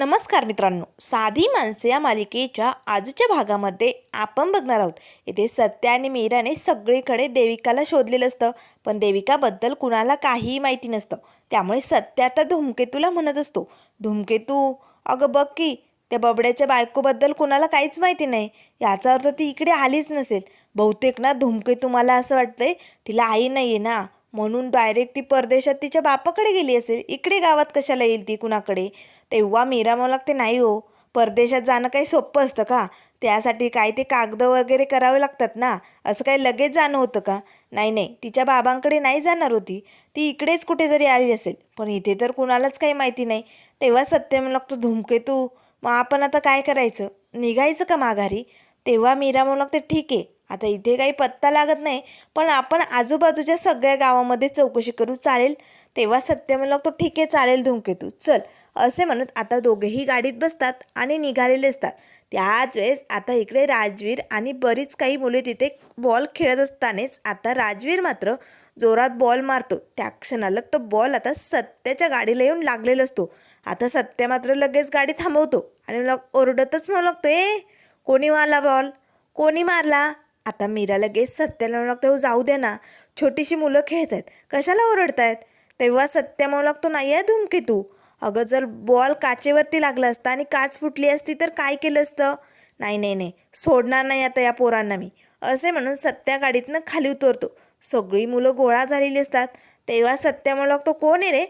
नमस्कार मित्रांनो. साधी माणसे या मालिकेच्या आजच्या भागामध्ये आपण बघणार आहोत. इथे सत्या आणि मीराने सगळीकडे देविकाला शोधलेलं असतं. पण देविकाबद्दल कुणाला काहीही माहिती नसतं. त्यामुळे सत्या आता धूमकेतूला म्हणत असतो. धूमकेतू अगं बघ की त्या बबड्याच्या बायकोबद्दल कुणाला काहीच माहिती नाही. याचा अर्थ ती इकडे आलीच नसेल. बहुतेक ना धूमकेतू मला असं वाटतंय तिला आई नाही आहे ना. म्हणून डायरेक्ट ती परदेशात तिच्या बापाकडे गेली असेल. इकडे गावात कशाला येईल ती कुणाकडे? तेव्हा मीरा मला लागते नाही हो परदेशात जाणं काही सोपं असतं का? त्यासाठी काय ते कागद वगैरे करावे लागतात ना? असं काही लगेच जाणं होतं का? नाही नाही तिच्या बाबांकडे नाही जाणार होती. ती इकडेच कुठेतरी आली असेल. पण इथे तर कुणालाच काही माहिती नाही. तेव्हा सत्य मला लागतो धुमकेतू मग आपण आता काय करायचं? निघायचं का माघारी? तेव्हा मीरा म्हणू लागते ठीक आहे आता इथे काही पत्ता लागत नाही पण आपण आजूबाजूच्या सगळ्या गावामध्ये चौकशी करू चालेल? तेव्हा सत्य म्हणू लागतो ठीक आहे चालेल धूमकेतू. चल असे म्हणत आता दोघेही गाडीत बसतात आणि निघालेले असतात. त्याच वेळेस आता इकडे राजवीर आणि बरीच काही मुले तिथे बॉल खेळत असतानाच आता राजवीर मात्र जोरात बॉल मारतो. त्या क्षणाला तो बॉल आता सत्याच्या गाडीला येऊन लागलेला असतो. आता सत्य मात्र लगेच गाडी थांबवतो आणि मला ओरडतच म्हणू लागतो ए कोणी मारला बॉल? कोणी मारला? आता मीरा लगेच सत्याला म्हणू लागतो जाऊ दे ना. छोटीशी मुलं खेळत आहेत. कशाला ओरडतायत? तेव्हा सत्या म्हणू लागतो नाही आहे धुमकी तू. अगं जर बॉल काचेवरती लागला असता आणि काच फुटली असती तर काय केलं असतं? नाही नाही नाही. सोडणार नाही आता या पोरांना मी. असे म्हणून सत्या गाडीतनं खाली उतरतो. सगळी मुलं गोळा झालेली असतात. तेव्हा सत्या म्हणू लागतो कोण आहे रे?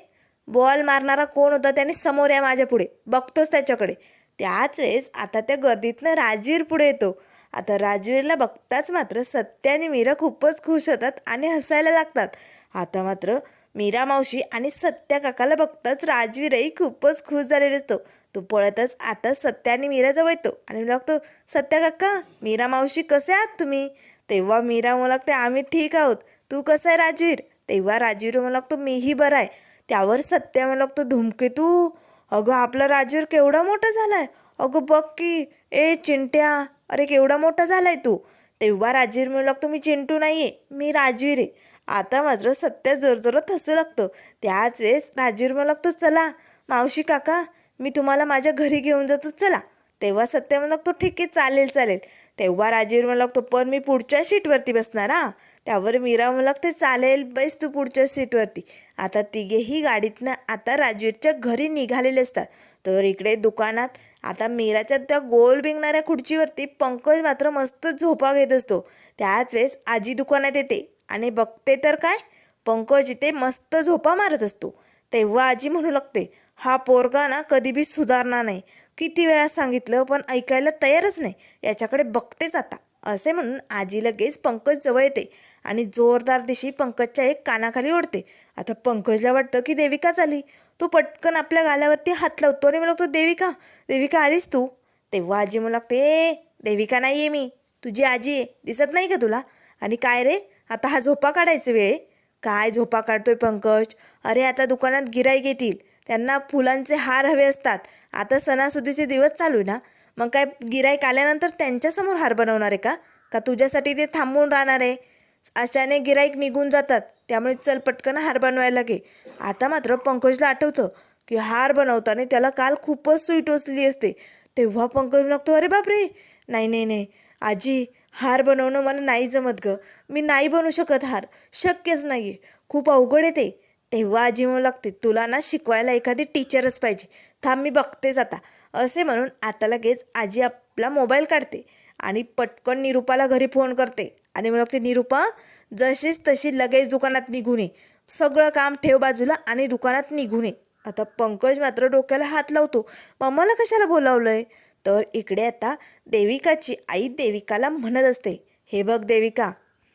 बॉल मारणारा कोण होता त्याने समोर या माझ्या पुढे बघतोच त्याच्याकडे. त्याच वेळेस आता त्या गर्दीतनं राजवीर पुढे येतो. आता राजवीरला बघताच मात्र सत्य आणि मीरा खूपच खुश होतात आणि हसायला लागतात. आता मात्र मीरा मावशी आणि सत्या काकाला बघताच राजवीरही खूपच खुश झालेले असतो. तो पळतच आता सत्या आणि मीराजवळ येतो आणि लागतो सत्या काका मीरा मावशी कसे आहात तुम्ही? तेव्हा मीरा मला लागते आम्ही ठीक आहोत. तू कसा आहे राजवीर? तेव्हा राजवीर मला लागतो मीही बरा आहे. त्यावर सत्या मला लागतो धुमकेतू अगं आपला राजवीर केवढा मोठा झाला आहे अगं बघ की ए चिंट्या अरे केवढा मोठा झालाय तू. तेव्हा राजवीर म्हणू लागतो मी चिंटू नाही आहे मी राजवीर आहे. आता मात्र सत्या जोरजोरात हसू लागतो. त्याच वेळेस राजवीर म्हणू लागतो चला मावशी काका मी तुम्हाला माझ्या घरी घेऊन जातो चला. तेव्हा सत्य म्हणू लागतो ठीक आहे चालेल चालेल. तेव्हा राजवीर म्हणू लागतो पण मी पुढच्या सीटवरती बसणार हा. त्यावर मीरा म्हणू लागते चालेल बैस तू पुढच्या सीटवरती. आता तिघेही गाडीतनं आता राजवीरच्या घरी निघालेले असतात. तर इकडे दुकानात आता मीराच्या त्या गोल भिंगणाऱ्या खुर्चीवरती पंकज मात्र मस्त झोपा घेत असतो. त्याच वेळेस आजी दुकानात येते आणि बघते तर काय? पंकज इथे मस्त झोपा मारत असतो. तेव्हा आजी म्हणू लागते हा पोरगा ना कधी बी सुधारणार नाही. किती वेळा सांगितलं पण ऐकायला तयारच नाही. याच्याकडे बघतेच आता. असे म्हणून आजी लगेच पंकज जवळ येते आणि जोरदार दिशी पंकजच्या एक कानाखाली ओढते. आता पंकजला वाटतं की देविकाच आली. तो पटकन आपल्या गाल्यावरती हात लावतो आणि मला लागतो देविका देविका आलीस तू? तेव्हा आजी मला लागते ए देविका नाही आहे मी. तुझी आजी आहे. दिसत नाही का तुला? आणि काय रे? आता हा झोपा काढायचा वेळ काय झोपा काढतोय पंकज? अरे आता दुकानात गिराईक येतील. त्यांना फुलांचे हार हवे असतात. आता सणासुदीचे दिवस चालू आहे ना. मग काय गिराईक आल्यानंतर त्यांच्यासमोर हार बनवणार आहे का? का तुझ्यासाठी ते थांबून राहणार आहे? अशाने गिराईक निघून जातात. त्यामुळे चल पटकन हार बनवायला लागे. आता मात्र पंकजला आठवतं की हार बनवताना त्याला काल खूपच सुई टोचली असते. तेव्हा पंकज लागतो अरे बापरे! नाही नाही नाही. आजी हार बनवणं मला नाही जमत ग. मी नाही बनवू शकत हार. शक्यच नाही आहे खूप अवघड आहे ते. तेव्हा आजी म्हणू लागते तुला ना शिकवायला एखादी टीचरच पाहिजे. थांब मी बघतेच आता. असे म्हणून आता लगेच आजी आपला मोबाईल काढते आणि पटकन निरूपाला घरी फोन करते. आणि मग ते निरूपा जशीच तशी लगेच दुकानात निघून ये. सगळं काम ठेव बाजूला आणि दुकानात निघून ये. आता पंकज मात्र डोक्याला हात लावतो. मम्माला कशाला बोलावलंय? तर इकडे आता देविकाची आई देविकाला म्हणत असते हे बघ देविका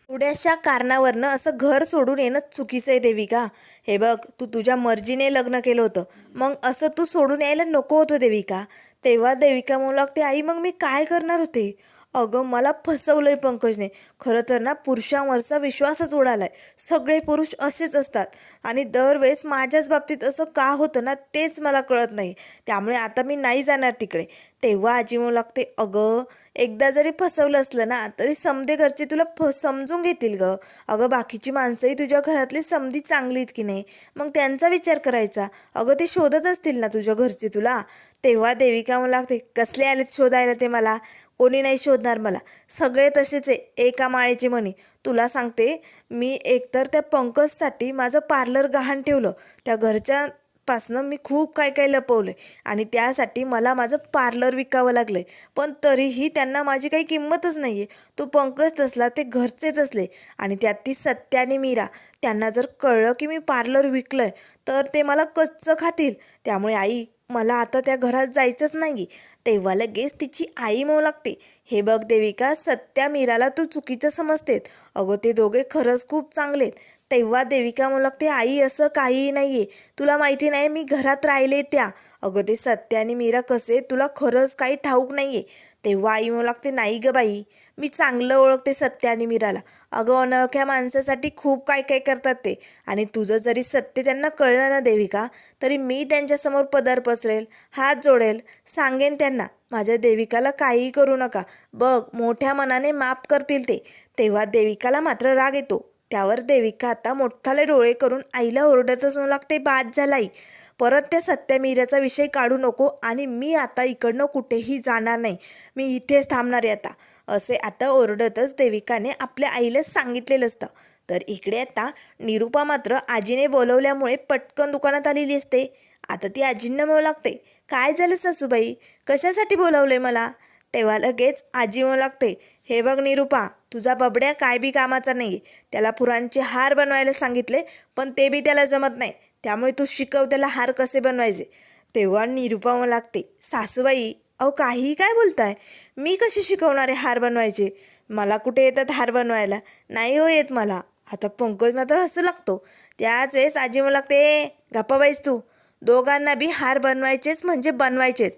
थोड्याशा कारणावरनं असं घर सोडून येणं चुकीचं आहे देविका. हे बघ तू तुझ्या मर्जीने लग्न केलं होतं. मग असं तू सोडून यायला नको होतं देविका. तेव्हा देविका म्हणू लागते आई मग मी काय करणार होते? अगं मला फसवलंय पंकजने. खरं तर ना पुरुषांवरचा विश्वासच उडालाय. सगळे पुरुष असेच असतात. आणि दरवेळेस माझ्याच बाबतीत असं का होतं ना तेच मला कळत नाही. त्यामुळे आता मी नाही जाणार तिकडे. तेव्हा आजी म्हणू लागते अगं एकदा जरी फसवलं असलं ना तरी समधे घरचे तुला फ समजून घेतील ग. अगं बाकीची माणसंही तुझ्या घरातली समधी चांगली आहेत की नाही? मग त्यांचा विचार करायचा. अगं ते शोधत असतील ना तुझ्या घरचे तुला? तेव्हा देविका म्हणू लागते कसले आलेत शोधायला ते मला? कोणी नाही शोधणार मला. सगळे तसेच आहे एका माळेची म्हणी. तुला सांगते मी एकतर त्या पंकजसाठी माझं पार्लर गहाण ठेवलं. त्या घरच्या पासनं मी खूप काय काय लपवलं आहे आणि त्यासाठी मला माझं पार्लर विकावं लागलं आहे पण तरीही त्यांना माझी काही किंमतच नाही आहे तो पंकज तसला ते घरचेच असले आणि त्यात ती सत्या आणि मीरा त्यांना जर कळलं की मी पार्लर विकलं आहे तर ते मला कच्चं खातील. त्यामुळे आई मला आता त्या घरात जायचंच नाही तेव्हा लगेच तिची आई म्हणू लागते. हे बघ देविका सत्या मीराला तू चुकीचं समजतेत अगं ते दोघे खरंच खूप चांगलेत. तेव्हा देविका म्हणू लागते आई असं काहीही नाही आहे तुला माहिती नाही मी घरात राहिले त्या. अगं ते सत्य आणि मीरा कसे? तुला खरंच काही ठाऊक नाही आहे तेव्हा आई म्हणू लागते नाही ग बाई मी चांगलं ओळखते सत्य आणि मीराला. अगं अनोळख्या माणसासाठी खूप काय काय करतात ते. आणि तुझं जरी सत्य त्यांना कळलं ना देविका तरी मी त्यांच्यासमोर पदर पसरेल हात जोडेल सांगेन त्यांना. माझ्या देविकाला काहीही करू नका. बघ मोठ्या मनाने माफ करतील ते. तेव्हा देविकाला मात्र राग येतो. त्यावर देविका आता मोठाले डोळे करून आईला ओरडतच म्हणू लागते बाद झालाई परत त्या सत्यमीराचा विषय काढू नको आणि मी आता इकडनं कुठेही जाणार नाही. मी इथेच थांबणार आहे आता. असे आता ओरडतच देविकाने आपल्या आईला सांगितलेलं असतं. तर इकडे आता निरुपा मात्र आजीने बोलवल्यामुळे पटकन दुकानात आलेली असते. आता ती आजींना म्हणू लागते काय झालं सासूबाई? कशासाठी बोलवलंय मला? तेव्हा लगेच आजी म्हणू लागते हे बघ निरुपा तुझा बबड्या काय बी कामाचा नाही त्याला फुरांचे हार बनवायला सांगितले पण ते बी त्याला जमत नाही. त्यामुळे तू शिकव त्याला हार कसे बनवायचे. तेव्हा निरुपा लागते सासूबाई अहो काही काय बोलताय? मी कशी शिकवणार आहे हार बनवायचे? मला कुठे येतात हार बनवायला? नाही हो येत मला. आता पंकज मात्र हसू लागतो. त्याच वेळेस आजी म्हणू लागते गप्पाबाईस तू. दोघांना बी हार बनवायचेच म्हणजे बनवायचेच.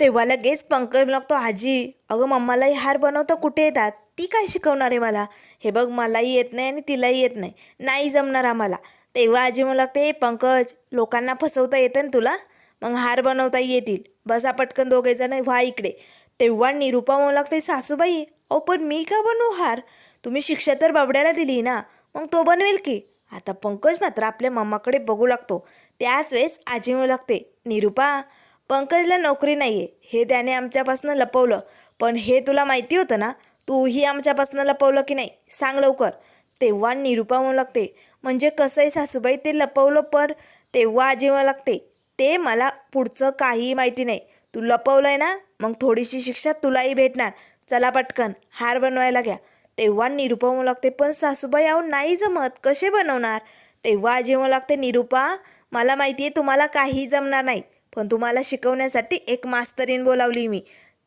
तेव्हा लगेच पंकज लागतो आजी अगं मम्मालाही हार बनवता कुठे येतात? ती काय शिकवणार आहे मला? हे बघ मलाही येत नाही आणि तिलाही येत नाही. नाही जमणार आम्हाला. तेव्हा आजी म्हणू लागते पंकज लोकांना फसवता येतं ना तुला? मग हार बनवता येतील. बसा पटकन दोघे जण व्हा इकडे. तेव्हा निरुपा म्हणू लागते सासूबाई अहो पण मी का बनवू हार? तुम्ही शिक्षा तर बाबड्याला दिली ना. मग तो बनवेल की? आता पंकज मात्र आपल्या मम्माकडे बघू लागतो. त्याच वेळेस आजी म्हणू लागते निरुपा पंकजला नोकरी नाही आहे हे त्याने आमच्यापासून लपवलं. पण हे तुला माहिती होतं ना? तूही आमच्यापासनं लपवलं की नाही? सांग लवकर. तेव्हा निरुपा म्हणू लागते म्हणजे कसं आहे सासूबाई ते लपवलं पण तेव्हा आजी म्हणू लागते ते मला पुढचं काहीही माहिती नाही. तू लपवलं आहे ना मग थोडीशी शिक्षा तुलाही भेटणार. चला पटकन हार बनवायला घ्या. तेव्हा निरुपा म्हणू लागते पण सासूबाई अहो नाही जमत. कसे बनवणार? तेव्हा आजी म्हणू लागते निरुपा मला माहिती आहे तुम्हाला काही जमणार नाही पण तुम्हाला शिकवण्यासाठी एक मास्तरीन बोलावली मी.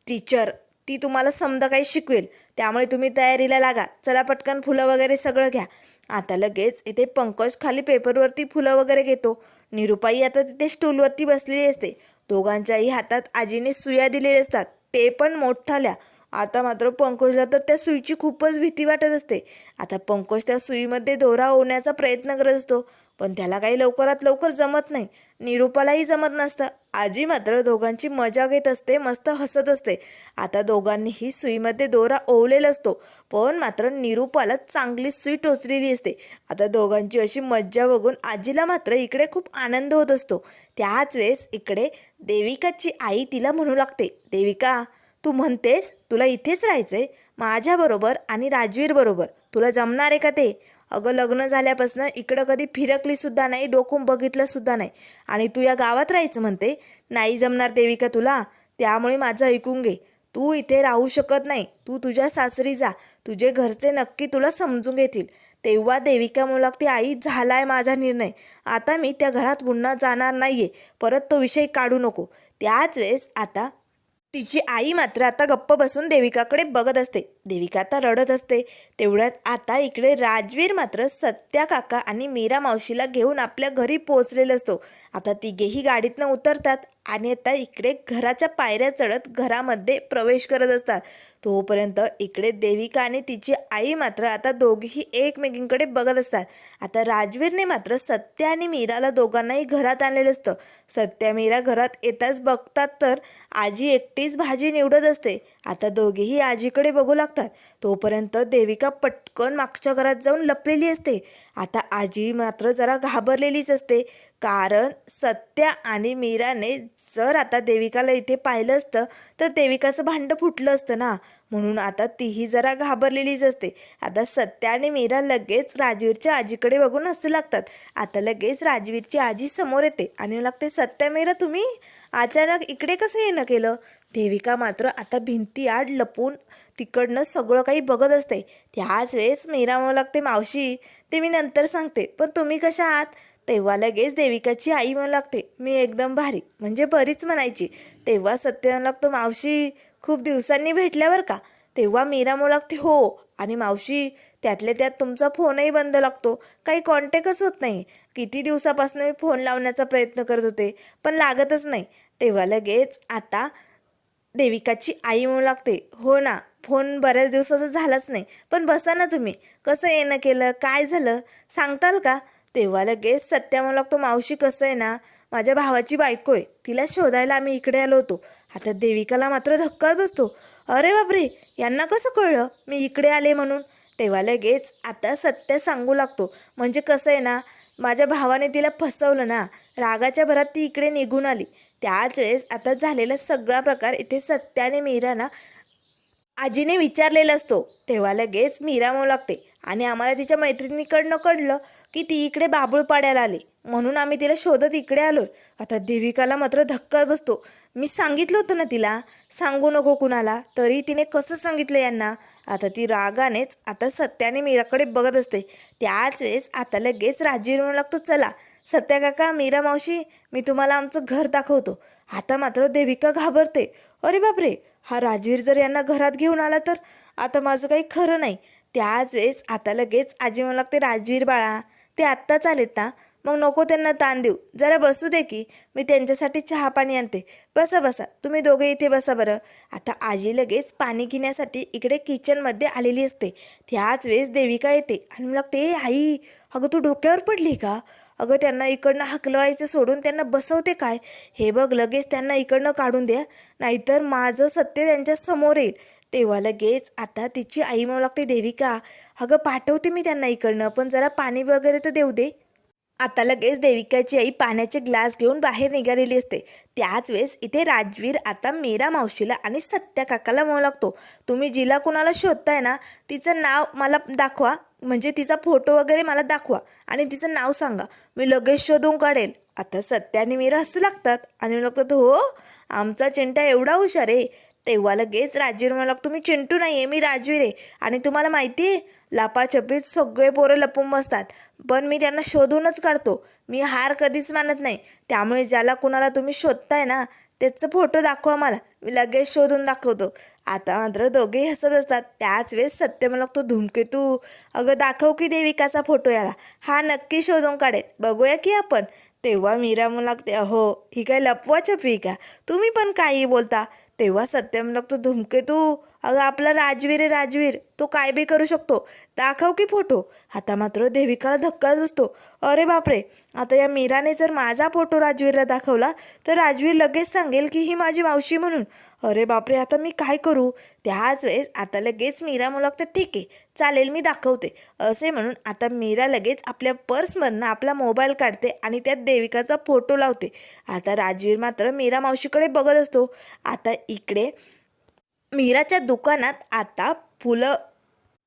टीचर ती तुम्हाला समजा काही शिकवेल. त्यामुळे तुम्ही तयारीला लागा. चला पटकन फुलं वगैरे सगळं घ्या. आता लगेच इथे पंकज खाली पेपरवरती फुलं वगैरे घेतो. निरुपाई आता तिथे स्टूलवरती बसलेली असते. दोघांच्याही हातात आजीने सुया दिलेल्या असतात. ते पण मोठाल्या आता मात्र पंकजला तर त्या सुईची खूपच भीती वाटत असते. आता पंकज त्या सुईमध्ये दोरा ओवण्याचा प्रयत्न करत असतो. पण त्याला काही लवकरात लवकर जमत नाही. निरूपालाही जमत नसतं. आजी मात्र दोघांची मजा घेत असते मस्त हसत असते. आता दोघांनीही सुईमध्ये दोरा ओवलेला असतो पण मात्र निरूपाला चांगली सुई टोचलेली असते. आता दोघांची अशी मज्जा बघून आजीला मात्र इकडे खूप आनंद होत असतो. त्याच वेळेस इकडे देविकाची आई तिला म्हणू लागते देविका तू म्हणतेस तुला इथेच राहायचंय माझ्याबरोबर आणि राजवीर बरोबर. तुला जमणार आहे का ते? अगं लग्न झाल्यापासून इकडं कधी फिरकलीसुद्धा नाही डोकून बघितलंसुद्धा नाही. आणि तू या गावात राहायचं म्हणते? नाही जमणार देविका तुला? त्यामुळे माझं ऐकून घे. तू इथे राहू शकत नाही. तू तुझ्या सासरी जा. तुझे घरचे नक्की तुला समजून घेतील. तेव्हा देविका म्हणू लागते आई आहे माझा निर्णय. आता मी त्या घरात पुन्हा जाणार नाही आहे परत तो विषय काढू नको. त्याच वेळेस आता तिची आई मात्र आता गप्प बसून देविकाकडे बघत असते. देविका आता रडत असते. तेवढ्यात आता इकडे राजवीर मात्र सत्या काका आणि मीरा मावशीला घेऊन आपल्या घरी पोहोचलेला असतो. आता तिघेही गाडीतनं उतरतात आणि आता इकडे घराच्या पायऱ्या चढत घरामध्ये प्रवेश करत असतात. तोपर्यंत इकडे देविका आणि तिची आई मात्र आता दोघीही एकमेकींकडे बघत असतात. आता राजवीरने मात्र सत्या आणि मीराला दोघांनाही घरात आणलेलं असतं. सत्या मीरा घरात येताच बघतात तर आजी एकटीच भाजी निवडत असते. आता दोघेही आजीकडे बघू लागतात. तोपर्यंत देविका पटकन मागच्या घरात जाऊन लपलेली असते. आता आजी मात्र जरा घाबरलेलीच असते. कारण सत्या आणि मीराने जर आता देविकाला इथे पाहिलं असतं तर देविकाचं भांडं फुटलं असतं ना. म्हणून आता तीही जरा घाबरलेलीच असते. आता सत्या आणि मीरा लगेच राजवीरच्या आजीकडे बघून हसू लागतात. आता लगेच राजवीरची आजी समोर येते आणि लागते सत्या मीरा तुम्ही? अचानक इकडे कसं येणं केलं? देविका मात्र आता भिंती आड लपून तिकडनं सगळं काही बघत असते. त्याच वेळेस मीरा लागते मावशी ते मी नंतर सांगते पण तुम्ही कशा आहात? तेव्हा लगेच देविकाची आई म्हणू लागते मी एकदम भारी म्हणजे बरीच म्हणायची. तेव्हा सत्य म्हणू लागतो मावशी खूप दिवसांनी भेटल्यावर का? तेव्हा मीरा म्हणू लागते हो आणि मावशी त्यातल्या त्यात तुमचा फोनही बंद लागतो काही कॉन्टॅक्टच होत नाही. किती दिवसापासून मी फोन लावण्याचा प्रयत्न करत होते पण लागतच नाही. तेव्हा लगेच आता देविकाची आई म्हणू लागते हो ना फोन बऱ्याच दिवसाचा झालाच नाही पण बसा ना तुम्ही. कसं येणं केलं काय झालं? सांगताल का? तेव्हा लगेच सत्या म्हणू लागतो मावशी कसं आहे ना? माझ्या भावाची बायको आहे तिला शोधायला आम्ही इकडे आलो होतो. आता देविकाला मात्र धक्काच बसतो. अरे बापरे यांना कसं कळलं? मी इकडे आले म्हणून. तेव्हा लगेच आता सत्य सांगू लागतो म्हणजे कसं आहे ना माझ्या भावाने तिला फसवलं ना रागाच्या भरात ती इकडे निघून आली. त्याच वेळेस आता झालेला सगळा प्रकार इथे सत्याने मीराना आजीने विचारलेला असतो. तेव्हा लगेच मीरा म्हणू लागते आणि आम्हाला तिच्या मैत्रिणीकडनं कळलं की ती इकडे बाबूळ पाड्याला आली. म्हणून आम्ही तिला शोधत इकडे आलो आता देविकाला मात्र धक्का बसतो. मी सांगितलं होतं ना तिला सांगू नको कुणाला. तरी तिने कसं सांगितलं यांना? आता ती रागानेच आता सत्याने मीराकडे बघत असते. त्याच वेळेस आता लगेच राजीव म्हणू लागतो चला सत्या काका मीरा मावशी मी तुम्हाला आमचं घर दाखवतो. आता मात्र देविका घाबरते. अरे बापरे हा राजवीर जर यांना घरात घेऊन आला तर? आता माझं काही खरं नाही. त्याच वेळेस आता लगेच आजी म्हणू लागते राजवीर बाळा ते आत्ताच आलेत ना? मग नको त्यांना ताण देऊ. जरा बसू दे की मी त्यांच्यासाठी चहा पाणी आणते. बसा बसा. तुम्ही दोघे इथे बसा बरं. आता आजी लगेच पाणी घेण्यासाठी इकडे किचनमध्ये आलेली असते. त्याच वेळेस देविका येते आणि मला लागते आई अगं तू डोक्यावर पडली का? अगं त्यांना इकडनं हकलवायचं सोडून त्यांना बसवते काय? हे बघ लगेच त्यांना इकडनं काढून द्या. नाहीतर माझं सत्य त्यांच्यासमोर येईल. तेव्हा लगेच आता तिची आई म्हणू लागते देविका अगं पाठवते मी त्यांना इकडनं पण जरा पाणी वगैरे तर देऊ दे. आता लगेच देविकाची आई पाण्याचे ग्लास घेऊन बाहेर निघालेली असते. त्याच वेळेस इथे राजवीर आता मीरा मावशीला आणि सत्या काकाला म्हणू लागतो. तुम्ही जिला कुणाला शोधताय ना तिचं नाव मला दाखवा. म्हणजे तिचा फोटो वगैरे मला दाखवा आणि तिचं नाव सांगा. मी लगेच शोधून काढेल. आता सत्याने मीरा हसू लागतात आणि लागतात हो आमचा चिंटा एवढा हुशार आहे. तेव्हा लगेच राजवीर मला लागतो मी चिंटू नाही आहे मी राजवीर आहे. आणि तुम्हाला माहिती आहे लपाछपीत सगळे पोरं लपून बसतात. पण मी त्यांना शोधूनच काढतो. मी हार कधीच मानत नाही. त्यामुळे ज्याला कुणाला तुम्ही शोधताय ना त्याचं फोटो दाखवा मला. मी लगेच शोधून दाखवतो. आता मात्र दोघेही हसत असतात. त्याच वेळेस सत्य मला लागतो धूमकेतू अगं दाखव की देविकाचा फोटो याला. हा नक्की शोधून काढेल. बघूया की आपण. तेव्हा मीरा म्हणू लागते अहो ही काय लपवा छपवी का? तुम्ही पण काही बोलता. तेव्हा सत्यम लागतो धुमकेतू अगं आपला राजवीर आहे राजवीर तो काय बी करू शकतो? दाखव की फोटो? आता मात्र देविकाला धक्काच बसतो. अरे बापरे आता या मीराने जर माझा फोटो राजवीरला दाखवला तर राजवीर लगेच सांगेल की ही माझी मावशी म्हणून. अरे बापरे आता मी काय करू? त्याच वेळेस आता लगेच मीरा म्हणू लागतं ठीक आहे चालेल मी दाखवते. असे म्हणून आता मीरा लगेच आपल्या पर्समधनं आपला मोबाईल काढते आणि त्यात देविकाचा फोटो लावते. आता राजवीर मात्र मीरा मावशीकडे बघत असतो. आता इकडे मीराच्या दुकानात आता फुलं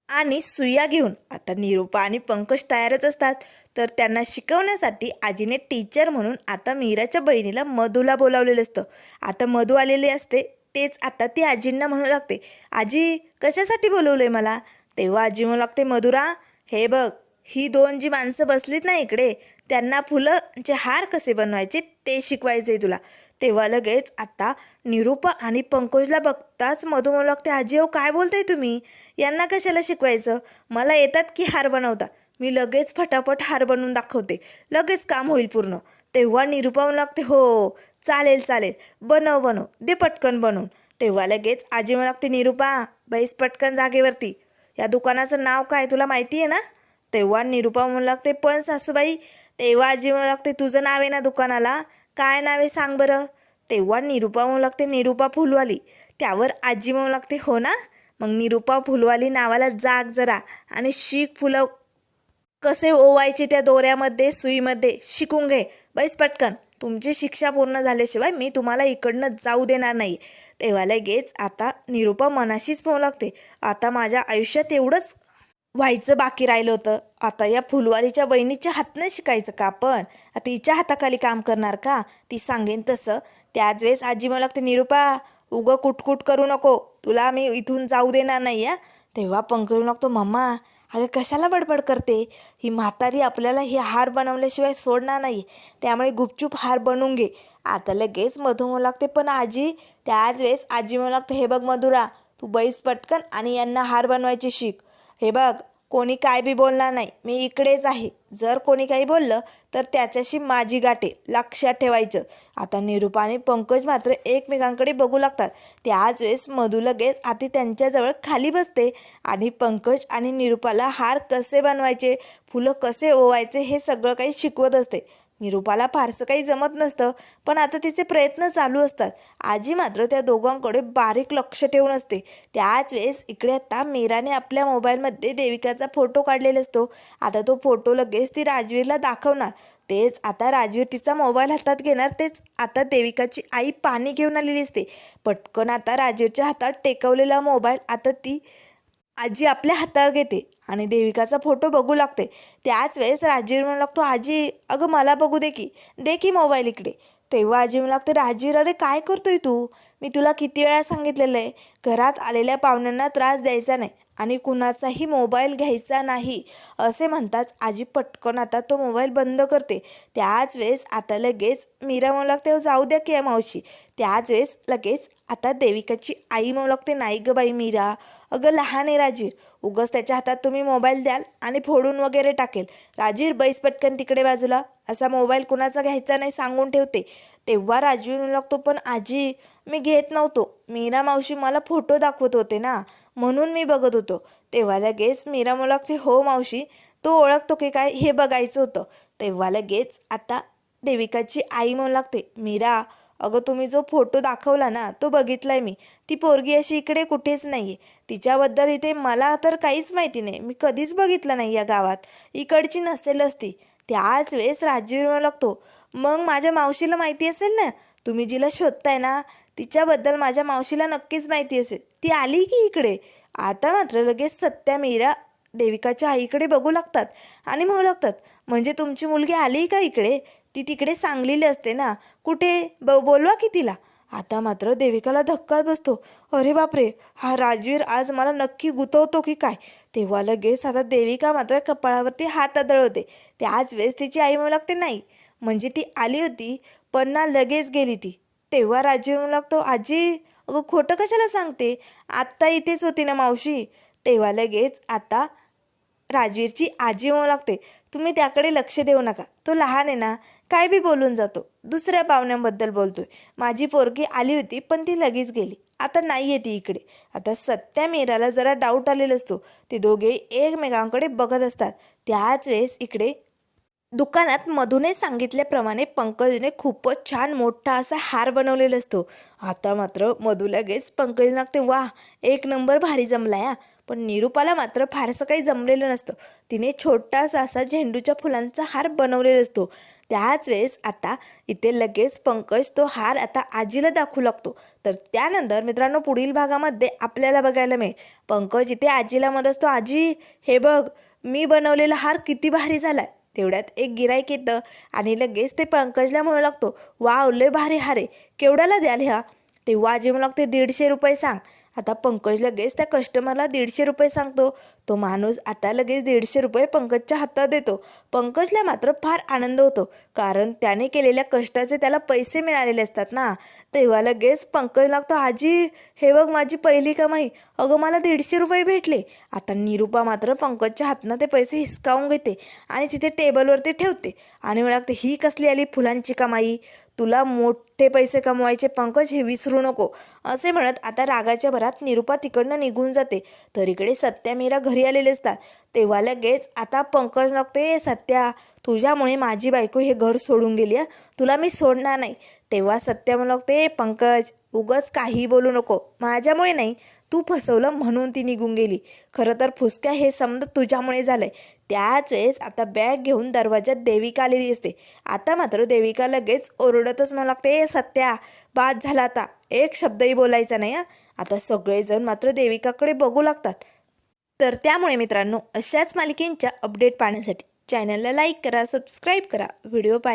आणि सुया घेऊन आता निरूपा आणि पंकज तयारच असतात. तर त्यांना शिकवण्यासाठी आजीने टीचर म्हणून आता मीराच्या बहिणीला मधूला बोलावलेलं असतं. आता मधू आलेली असते तेच आता ती आजींना म्हणू लागते. आजी कशासाठी बोलवलं आहे मला? तेव्हा आजी म्हणू लागते मधुरा हे बघ ही दोन जी माणसं बसलीत ना इकडे त्यांना फुलंचे हार कसे बनवायचे ते शिकवायचे आहे तुला. तेव्हा लगेच आता निरूपा आणि पंकजला बघताच मधू म्हणू लागते आजी अहो काय बोलताय तुम्ही? यांना कशाला शिकवायचं? मला येतात की हार बनवता? मी लगेच फटाफट हार बनवून दाखवते. लगेच काम होईल पूर्ण. तेव्हा निरूपा म्हणू लागते हो चालेल चालेल. बनव बनव. दे पटकन बनवून. तेव्हा लगेच आजी म्हणू लागते निरुपा बैस पटकन जागेवरती. या दुकानाचं नाव काय तुला माहिती आहे ना? तेव्हा निरुपा म्हणू लागते पण सासूबाई तेव्हा आजी म्हणू लागते तुझं नाव आहे ना दुकानाला? काय नाव आहे सांग बरं. तेव्हा निरुपा म्हणू लागते निरुपा फुलवाली. त्यावर आजी म्हणू लागते हो ना? मग निरुपा फुलवाली नावाला जाग जरा आणि शीख फुलं कसे ओवायचे त्या दोऱ्यामध्ये सुईमध्ये शिकून घे. बैस पटकन. तुमची शिक्षा पूर्ण झाल्याशिवाय मी तुम्हाला इकडनं जाऊ देणार नाही. तेव्हा लगेच आता निरुपा मनाशीच म्हणू लागते. आता माझ्या आयुष्यात एवढंच व्हायचं बाकी राहिलं होतं. आता या फुलवारीच्या बहिणीच्या हातनं शिकायचं का आपण? तिच्या हाताखाली काम करणार का? ती सांगेन तसं. त्याच वेळेस आजी मला लागते निरुपा उगं कुटकुट करू नको. तुला मी इथून जाऊ देणार नाही या तेव्हा पंकजू लागतो मम्मा अगं कशाला बडबड करते? ही म्हातारी आपल्याला हे हार बनवल्याशिवाय सोडणार नाही. त्यामुळे गुपचूप हार बनवून घे. आता लगेच मधू म्हणू लागते पण आजी त्याच वेळेस आजी म्हणू लागतं हे बघ मधुरा तू बैस पटकन आणि यांना हार बनवायची शिक. हे बघ कोणी काय बी बोलणार नाही. मी इकडेच आहे. जर कोणी काही बोललं तर त्याच्याशी माझी गाठे. लक्षात ठेवायचं. आता निरूपा आणि पंकज मात्र एकमेकांकडे बघू लागतात. त्याच वेळेस मधू लगेच आधी त्यांच्याजवळ खाली बसते आणि पंकज आणि निरूपाला हार कसे बनवायचे फुलं कसे ओवायचे हे सगळं काही शिकवत असते. निरूपाला फारसं काही जमत नसतं पण आता तिचे प्रयत्न चालू असतात. आजी मात्र त्या दोघांकडे बारीक लक्ष ठेवून असते. त्याच वेळेस इकडे आता मीराने आपल्या मोबाईलमध्ये देविकाचा फोटो काढलेला असतो. आता तो फोटो लगेच ती राजवीरला दाखवणार. तेच आता राजवीर तिचा मोबाईल हातात घेणार तेच आता देविकाची आई पाणी घेऊन आलेली असते. पटकन आता राजवीरच्या हातात टेकवलेला मोबाईल आता ती आजी आपल्या हातात घेते आणि देविकाचा फोटो बघू लागते. त्याच वेळेस राजवीर म्हणू लागतो आजी अगं मला बघू दे की दे की मोबाईल इकडे. तेव्हा आजी म्हणू लागते राजवीर अरे काय करतोय तू? मी तुला किती वेळा सांगितलेलं आहे घरात आलेल्या पाहुण्यांना त्रास द्यायचा नाही आणि कुणाचाही मोबाईल घ्यायचा नाही. असे म्हणताच आजी पटकन आता तो मोबाईल बंद करते. त्याच वेळेस आता लगेच मीरा म्हणू लागते "हो, जाऊ द्या की या मावशी. त्याच वेळेस लगेच आता देविकाची आई म्हणू लागते नाही ग बाई मीरा अगं लहान आहे राजीर उगस त्याच्या हातात तुम्ही मोबाईल द्याल आणि फोडून वगैरे टाकेल. राजीर बैस पटकन तिकडे बाजूला. असा मोबाईल कुणाचा घ्यायचा नाही सांगून ठेवते. तेव्हा राजीव म्हणू लागतो पण आजी मी घेत नव्हतो. मीरा मावशी मला फोटो दाखवत होते ना म्हणून मी बघत होतो. तेव्हा लगेच मीरा म्हणू लागते हो मावशी तो ओळखतो की काय? हे बघायचं होतं. तेव्हा लगेच आता देविकाची आई म्हणू लागते मीरा अगं तुम्ही जो फोटो दाखवला ना तो बघितलाय मी. ती पोरगी अशी इकडे कुठेच नाही आहे तिच्याबद्दल इथे मला तर काहीच माहिती नाही. मी कधीच बघितलं नाही या गावात. इकडची नसेलच ती. त्याच वेळेस राजीव लागतो मग माझ्या मावशीला माहिती असेल ना? तुम्ही जिला शोधताय ना? तिच्याबद्दल माझ्या मावशीला नक्कीच माहिती असेल. ती आली की इकडे? आता मात्र लगेच सत्या मीरा देविकाच्या आईकडे बघू लागतात आणि म्हणू लागतात म्हणजे तुमची मुलगी आली का इकडे? ती तिकडे सांगलेली असते ना. कुठे? ब बोलवा की तिला. आता मात्र देविकाला धक्का बसतो. अरे बापरे हा राजवीर आज मला नक्की गुतवतो की काय? तेव्हा लगेच आता देविका मात्र कपाळावरती हात आदळवते त्याच वेळेस तिची आई म्हणू लागते नाही. म्हणजे ती आली होती पण ना लगेच गेली ती. तेव्हा राजवीर म्हणू लागतो आजी अगं खोटं कशाला सांगते? आत्ता इथेच होती ना मावशी. तेव्हा लगेच आता राजवीरची आजी म्हणू लागते तुम्ही त्याकडे लक्ष देऊ नका. तो लहान आहे ना काय बी बोलून जातो. दुसऱ्या पाहुण्यांबद्दल बोलतोय. माझी पोरगी आली होती पण ती लगेच गेली. आता नाही आहे ती इकडे. आता सत्या मीराला जरा डाऊट आलेला असतो. ते दोघे एकमेकांकडे बघत असतात. त्याच वेळेस इकडे दुकानात मधूने सांगितल्याप्रमाणे पंकजने खूपच छान मोठा असा हार बनवलेला असतो. आता मात्र मधू लगेच पंकज लागते वा एक नंबर भारी जमला या पण निरूपाला मात्र फारसं काही जमलेलं नसतं. तिने छोटासा असा झेंडूच्या फुलांचा हार बनवलेला असतो. त्याच वेळेस आता इथे लगेच पंकज तो हार आता आजीला दाखवू लागतो. तर त्यानंतर मित्रांनो पुढील भागामध्ये आपल्याला बघायला मिळेल. पंकज इथे आजीला मत असतो आजी हे बघ मी बनवलेला हार किती भारी झाला तेवढ्यात एक गिराईक येतं आणि लगेच ते पंकजला म्हणू लागतो वाव लय भारी हारे केवढ्याला द्याल ह्या? तेव्हा आजी म्हणू लागते दीडशे रुपये सांग. आता पंकज लगेच त्या कस्टमरला दीडशे रुपये सांगतो. तो माणूस आता लगेच दीडशे रुपये पंकजच्या हातात देतो. पंकजला मात्र फार आनंद होतो. कारण त्याने केलेल्या कष्टाचे त्याला पैसे मिळालेले असतात ना. तेव्हा लगेच पंकज लागतो आजी हे बघ माझी पहिली कमाई. अगं मला दीडशे रुपये भेटले. आता निरूपा मात्र पंकजच्या हातनं ते पैसे हिसकावून घेते आणि तिथे टेबलवरती ठेवते. आणि मला लागते ही कसली आली फुलांची कमाई. तुला मोठे पैसे कमवायचे पंकज हे विसरू नको. असे म्हणत आता रागाच्या भरात निरुपा तिकडनं निघून जाते. तर इकडे सत्या मीरा घरी आलेले असतात. तेव्हा लगेच आता पंकज नकते सत्या तुझ्यामुळे माझी बायको हे घर सोडून गेली आहे तुला मी सोडणार नाही. तेव्हा सत्या म्हणते पंकज उगच काही बोलू नको. माझ्यामुळे नाही तू फसवलं म्हणून ती निघून गेली. खरं तर फुसक्या हे समज तुझ्यामुळे झालंय. त्याच वेळेस आता बॅग घेऊन दरवाज्यात देविका आलेली असते आता मात्र देविका लगेच ओरडतच मला लागते "ए सत्या बाद झाला आता. एक शब्दही बोलायचा नाही आता सगळेजण मात्र देविकाकडे बघू लागतात. तर त्यामुळे मित्रांनो अशाच मालिकेंच्या अपडेट पाहण्यासाठी चॅनलला लाईक करा सबस्क्राईब करा. व्हिडिओ पाहिजे